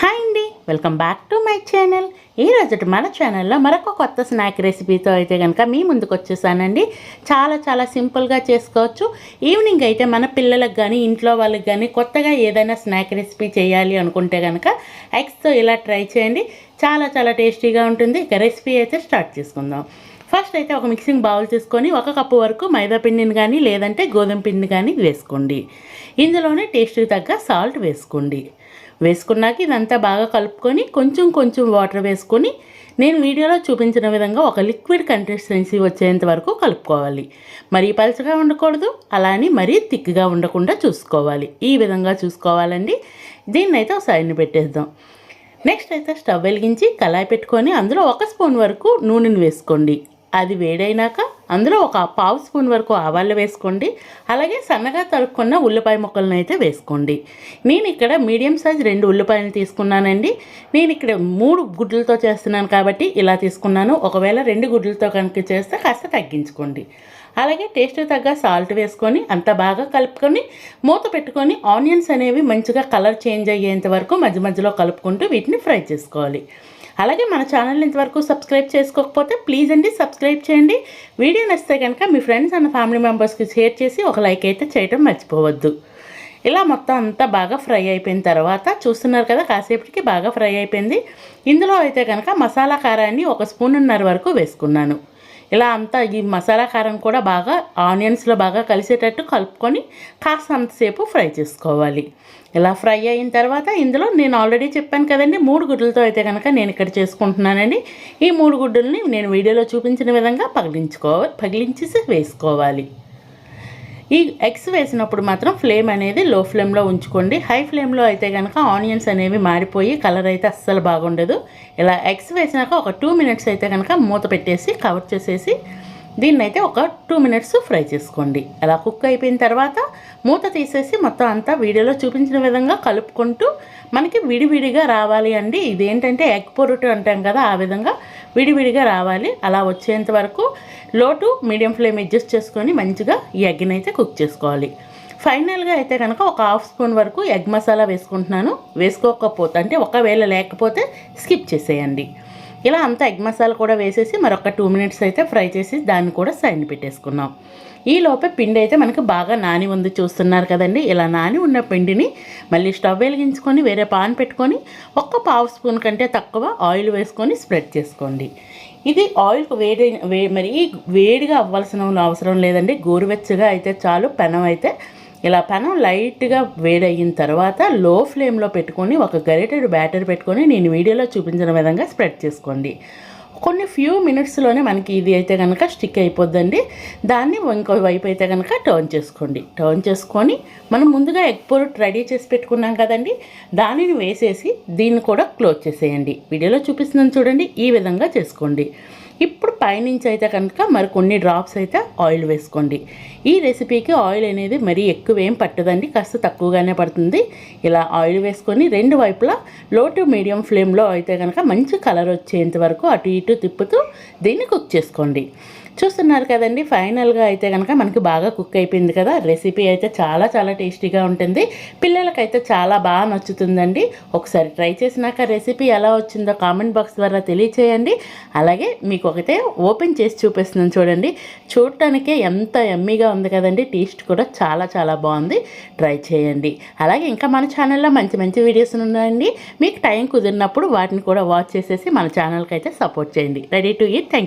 Hi అండి. Welcome back to my channel. ఈ రోజు మన ఛానల్లో మరొక కొత్త స్నాక్ రెసిపీతో అయితే కనుక మీ ముందుకు వచ్చేసానండి. చాలా చాలా సింపుల్గా చేసుకోవచ్చు. ఈవినింగ్ అయితే మన పిల్లలకు కానీ ఇంట్లో వాళ్ళకి కానీ కొత్తగా ఏదైనా స్నాక్ రెసిపీ చేయాలి అనుకుంటే కనుక ఎగ్స్తో ఇలా ట్రై చేయండి. చాలా చాలా టేస్టీగా ఉంటుంది. ఇక రెసిపీ అయితే స్టార్ట్ చేసుకుందాం. ఫస్ట్ అయితే ఒక మిక్సింగ్ బౌల్ తీసుకొని ఒక కప్పు వరకు మైదా పిండిని కానీ లేదంటే గోధుమ పిండిని కానీ వేసుకోండి. ఇందులోనే టేస్ట్కి తగ్గ సాల్ట్ వేసుకోండి. వేసుకున్నాక ఇదంతా బాగా కలుపుకొని కొంచెం కొంచెం వాటర్ వేసుకొని నేను వీడియోలో చూపించిన విధంగా ఒక లిక్విడ్ కన్సిస్టెన్సీ వచ్చేంత వరకు కలుపుకోవాలి. మరీ పలచగా ఉండకూడదు అలా అని మరీ థిక్గా ఉండకుండా చూసుకోవాలి. ఈ విధంగా చూసుకోవాలండి. దీన్ని అయితే ఒక సైడ్ని పెట్టేద్దాం. నెక్స్ట్ అయితే స్టవ్ వెలిగించి కళాయి పెట్టుకొని అందులో ఒక స్పూన్ వరకు నూనెను వేసుకోండి. అది వేడైనాక అందులో ఒక పావు స్పూన్ వరకు ఆవాళ్ళు వేసుకోండి. అలాగే సన్నగా తరుక్కున్న ఉల్లిపాయ ముక్కలను అయితే వేసుకోండి. నేను ఇక్కడ మీడియం సైజ్ రెండు ఉల్లిపాయలు తీసుకున్నానండి. నేను ఇక్కడ మూడు గుడ్లతో చేస్తున్నాను కాబట్టి ఇలా తీసుకున్నాను. ఒకవేళ రెండు గుడ్లతో కనుక చేస్తే కాస్త తగ్గించుకోండి. అలాగే టేస్ట్ తగ్గ సాల్ట్ వేసుకొని అంత బాగా కలుపుకొని మూత పెట్టుకొని ఆనియన్స్ అనేవి మంచిగా కలర్ చేంజ్ అయ్యేంత వరకు మధ్య మధ్యలో కలుపుకుంటూ వీటిని ఫ్రై చేసుకోవాలి. అలాగే మన ఛానల్ ఇంతవరకు సబ్స్క్రైబ్ చేసుకోకపోతే ప్లీజ్ అండి సబ్స్క్రైబ్ చేయండి. వీడియో నచ్చితే కనుక మీ ఫ్రెండ్స్ అండ్ ఫ్యామిలీ మెంబర్స్కి షేర్ చేసి ఒక లైక్ అయితే చేయడం మర్చిపోవద్దు. ఇలా మొత్తం అంతా బాగా ఫ్రై అయిపోయిన తర్వాత చూస్తున్నారు కదా కాసేపటికి బాగా ఫ్రై అయిపోయింది. ఇందులో అయితే కనుక మసాలా కారాన్ని ఒక స్పూన్నర వరకు వేసుకున్నాను. ఇలా అంతా ఈ మసాలా కారం కూడా బాగా ఆనియన్స్లో బాగా కలిసేటట్టు కలుపుకొని కాస్త అంతసేపు ఫ్రై చేసుకోవాలి. ఇలా ఫ్రై అయిన తర్వాత ఇందులో నేను ఆల్రెడీ చెప్పాను కదండి మూడు గుడ్లతో అయితే కనుక నేను ఇక్కడ చేసుకుంటున్నానండి. ఈ మూడు గుడ్డల్ని నేను వీడియోలో చూపించిన విధంగా పగిలించుకోవాలి పగిలించేసి వేసుకోవాలి. ఈ ఎగ్స్ వేసినప్పుడు మాత్రం ఫ్లేమ్ అనేది లో ఫ్లేమ్లో ఉంచుకోండి హై ఫ్లేమ్లో అయితే కనుక ఆనియన్స్ అనేవి మారిపోయి కలర్ అయితే అస్సలు బాగుండదు. ఇలా ఎగ్స్ వేసినాక ఒక టూ మినిట్స్ అయితే కనుక మూత పెట్టేసి కవర్ చేసేసి దీన్ని అయితే ఒక టూ మినిట్స్ ఫ్రై చేసుకోండి. అలా కుక్ అయిపోయిన తర్వాత మూత తీసేసి మొత్తం అంతా వీడియోలో చూపించిన విధంగా కలుపుకుంటూ మనకి విడివిడిగా రావాలి అండి. ఇదేంటంటే ఎగ్ పొరుటు అంటాం కదా ఆ విధంగా విడివిడిగా రావాలి. అలా వచ్చేంత వరకు లో టు మీడియం ఫ్లేమ్ అడ్జస్ట్ చేసుకొని మంచిగా ఈ ఎగ్ని అయితే కుక్ చేసుకోవాలి. ఫైనల్గా అయితే కనుక ఒక హాఫ్ స్పూన్ వరకు ఎగ్ మసాలా వేసుకుంటున్నాను. వేసుకోకపోతే అంటే ఒకవేళ లేకపోతే స్కిప్ చేసేయండి. ఇలా అంతా ఎగ్ మసాలా కూడా వేసేసి మరొక టూ మినిట్స్ అయితే ఫ్రై చేసి దాన్ని కూడా సైడ్ పెట్టేసుకున్నాం. ఈ లోపే పిండి అయితే మనకు బాగా నాని ఉంది చూస్తున్నారు కదండి. ఇలా నాని ఉన్న పిండిని మళ్ళీ స్టవ్ వెలిగించుకొని వేరే పాన్ పెట్టుకొని ఒక్క పావు స్పూన్ కంటే తక్కువ ఆయిల్ వేసుకొని స్ప్రెడ్ చేసుకోండి. ఇది ఆయిల్ వేడి వే మరి వేడిగా అవ్వాల్సిన అవసరం లేదండి. గోరువెచ్చగా అయితే చాలు పెనం అయితే ఇలా పెనం లైట్గా వేడయిన తర్వాత లో ఫ్లేమ్లో పెట్టుకొని ఒక గరిటెడు బ్యాటర్ పెట్టుకొని నేను వీడియోలో చూపించిన విధంగా స్ప్రెడ్ చేసుకోండి. కొన్ని ఫ్యూ మినిట్స్లోనే మనకి ఇది అయితే కనుక స్టిక్ అయిపోద్దండి. దాన్ని ఇంకో వైపు అయితే కనుక టర్న్ చేసుకోండి. టర్న్ చేసుకొని మనం ముందుగా ఎగ్ పొరుట్ రెడీ చేసి పెట్టుకున్నాం కదండి. దానిని వేసేసి దీన్ని కూడా క్లోజ్ చేసేయండి. వీడియోలో చూపిస్తున్నాను చూడండి ఈ విధంగా చేసుకోండి. ఇప్పుడు పైనుంచి అయితే కనుక మరి కొన్ని డ్రాప్స్ అయితే ఆయిల్ వేసుకోండి. ఈ రెసిపీకి ఆయిల్ అనేది మరీ ఎక్కువ ఏం పట్టదండి కాస్త తక్కువగానే పడుతుంది. ఇలా ఆయిల్ వేసుకొని రెండు వైపులా లో టు మీడియం ఫ్లేమ్లో అయితే కనుక మంచి కలర్ వచ్చేంత వరకు అటు ఇటు తిప్పుతూ దీన్ని కుక్ చేసుకోండి. చూస్తున్నారు కదండి ఫైనల్గా అయితే కనుక మనకి బాగా కుక్ అయిపోయింది కదా. రెసిపీ అయితే చాలా చాలా టేస్టీగా ఉంటుంది. పిల్లలకైతే చాలా బాగా నచ్చుతుందండి. ఒకసారి ట్రై చేసినాక రెసిపీ ఎలా వచ్చిందో కామెంట్ బాక్స్ ద్వారా తెలియచేయండి. అలాగే మీకు ఒకటే ఓపెన్ చేసి చూపిస్తున్నాను చూడండి. చూడటానికే ఎంత ఎమ్మీగా ఉంది కదండి. టేస్ట్ కూడా చాలా చాలా బాగుంది. ట్రై చేయండి. అలాగే ఇంకా మన ఛానల్లో మంచి మంచి వీడియోస్ ఉన్నాయండి. మీకు టైం కుదిరినప్పుడు వాటిని కూడా వాచ్ చేసేసి మన ఛానల్కి అయితే సపోర్ట్ చేయండి. Ready to eat thank